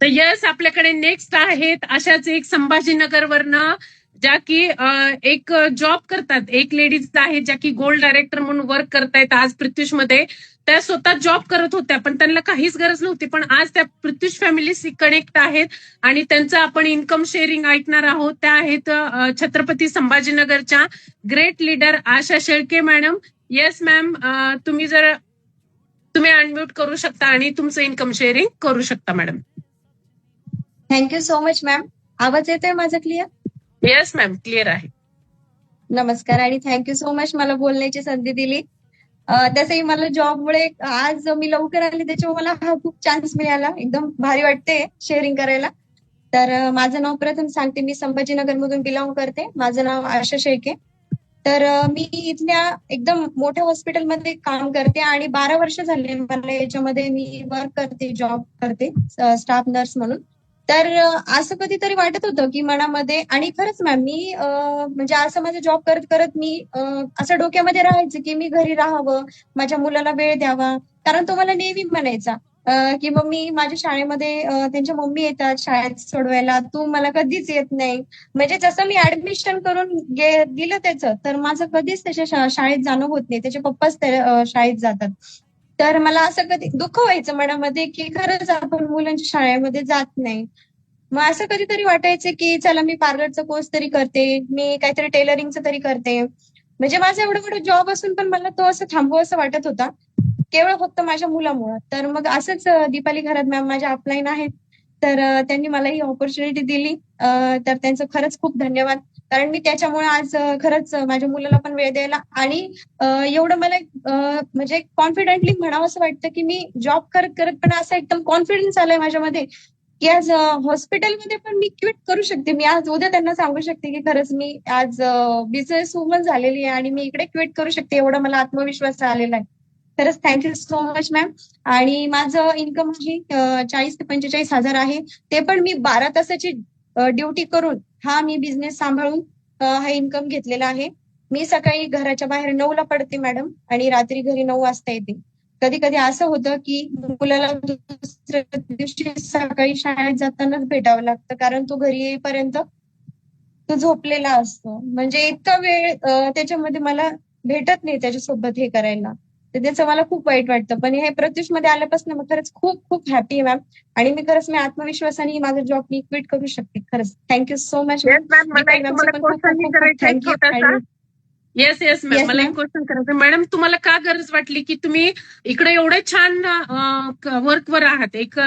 तर यस आपल्याकडे नेक्स्ट आहेत अशाच एक संभाजीनगरवरनं ज्या की एक जॉब करतात. एक लेडीज आहेत ज्या की गोल्ड डायरेक्टर म्हणून वर्क करतायत आज मध्ये त्या स्वतः जॉब करत होत्या पण त्यांना काहीच गरज नव्हती. पण आज त्या प्रत्युष फॅमिलीशी कनेक्ट आहेत आणि त्यांचं आपण इन्कम शेअरिंग ऐकणार आहोत. त्या आहेत Chhatrapati संभाजीनगरच्या great leader Asha Shelke madam. Yes ma'am तुम्ही जर तुम्ही अनम्यूट करू शकता आणि तुमचं इन्कम शेअरिंग करू शकता madam. Thank you so much ma'am आवाज येतोय माझा क्लिअर येस मॅम क्लिअर आहे. नमस्कार आणि थँक्यू सो मच मला बोलण्याची संधी दिली. तसंही मला जॉबमुळे आज मी लवकर आली त्याच्यामुळे मला हा खूप चान्स मिळाला. एकदम भारी वाटते शेअरिंग करायला. तर माझं नाव प्रथम सांगते मी संभाजीनगर मधून बिलॉंग करते. माझं नाव आशा शेळके. तर मी इथल्या एकदम मोठ्या हॉस्पिटलमध्ये काम करते आणि बारा वर्ष झाले मला याच्यामध्ये मी वर्क करते जॉब करते स्टाफ नर्स म्हणून. तर असं कधीतरी वाटत होतं की मनामध्ये आणि खरंच मॅम मी म्हणजे असं माझं जॉब करत करत मी असं डोक्यामध्ये राहायचं की मी घरी राहावं माझ्या मुलाला वेळ द्यावा. कारण तो मला नेहमी म्हणायचा की मग मी माझ्या शाळेमध्ये त्यांच्या मम्मी येतात शाळेत सोडवायला तू मला कधीच येत नाही. म्हणजे जसं मी ऍडमिशन करून दिलं त्याचं तर माझं कधीच त्याच्या शाळेत जाणं होत नाही. त्याचे पप्पाच त्या शाळेत जातात. तर मला असं कधी दुःख व्हायचं मनामध्ये की खरंच आपण मुलांच्या शाळेमध्ये जात नाही. मग असं कधीतरी वाटायचं की चला मी पार्लरचा कोर्स तरी करते मी काहीतरी टेलरिंगचं तरी करते. म्हणजे माझा एवढा मोठा जॉब असून पण मला तो असं थांबू असं वाटत होता. केवळ फक्त माझ्या मुलामुळं. तर मग असंच दीपाली घरात मॅम माझ्या अपलाईन आहेत. तर त्यांनी मला ही ऑपॉर्च्युनिटी दिली तर त्यांचं खरंच खूप धन्यवाद. कारण मी त्याच्यामुळे आज खरंच माझ्या मुलाला पण वेळ द्यायला आणि एवढं मला म्हणजे कॉन्फिडेंटली म्हणावं असं वाटतं की मी जॉब करत करत पण असं एकदम कॉन्फिडन्स आलाय माझ्यामध्ये. की आज हॉस्पिटलमध्ये पण मी क्विट करू शकते. मी आज उद्या त्यांना सांगू शकते की खरंच मी आज बिझनेस वुमन झालेली आहे आणि मी इकडे क्विट करू शकते एवढा मला आत्मविश्वास आलेला आहे. खरंच थँक्यू सो मच मॅम आणि माझं इन्कम आहे चाळीस ते पंचेचाळीस हजार आहे. ते पण मी बारा तासाची ड्युटी करून हा मी बिझनेस सांभाळून हा इन्कम घेतलेला आहे. मी सकाळी घराच्या बाहेर नऊला पडते मॅडम आणि रात्री घरी नऊ वाजता येते. कधी कधी असं होतं की मुलाला दुसऱ्या दिवशी सकाळी शाळेत जातानाच भेटावं लागतं कारण तो घरी येईपर्यंत तो झोपलेला असतो. म्हणजे इतका वेळ त्याच्यामध्ये मला भेटत नाही त्याच्यासोबत हे करायला. तर त्याचं मला खूप वाईट वाटतं. पण हे प्रत्युषमध्ये आल्यापासून मग खरंच खूप खूप हॅपी आहे मॅम आणि मी खरंच मी आत्मविश्वासाने माझा जॉब मी क्विट करू शकते. खरंच. Thank you so much ma'am मला येस येस मॅम मला एक. क्वेश्चन करायचं मॅडम तुम्हाला का गरज वाटली की तुम्ही इकडे एवढे छान वर्कवर आहात? एक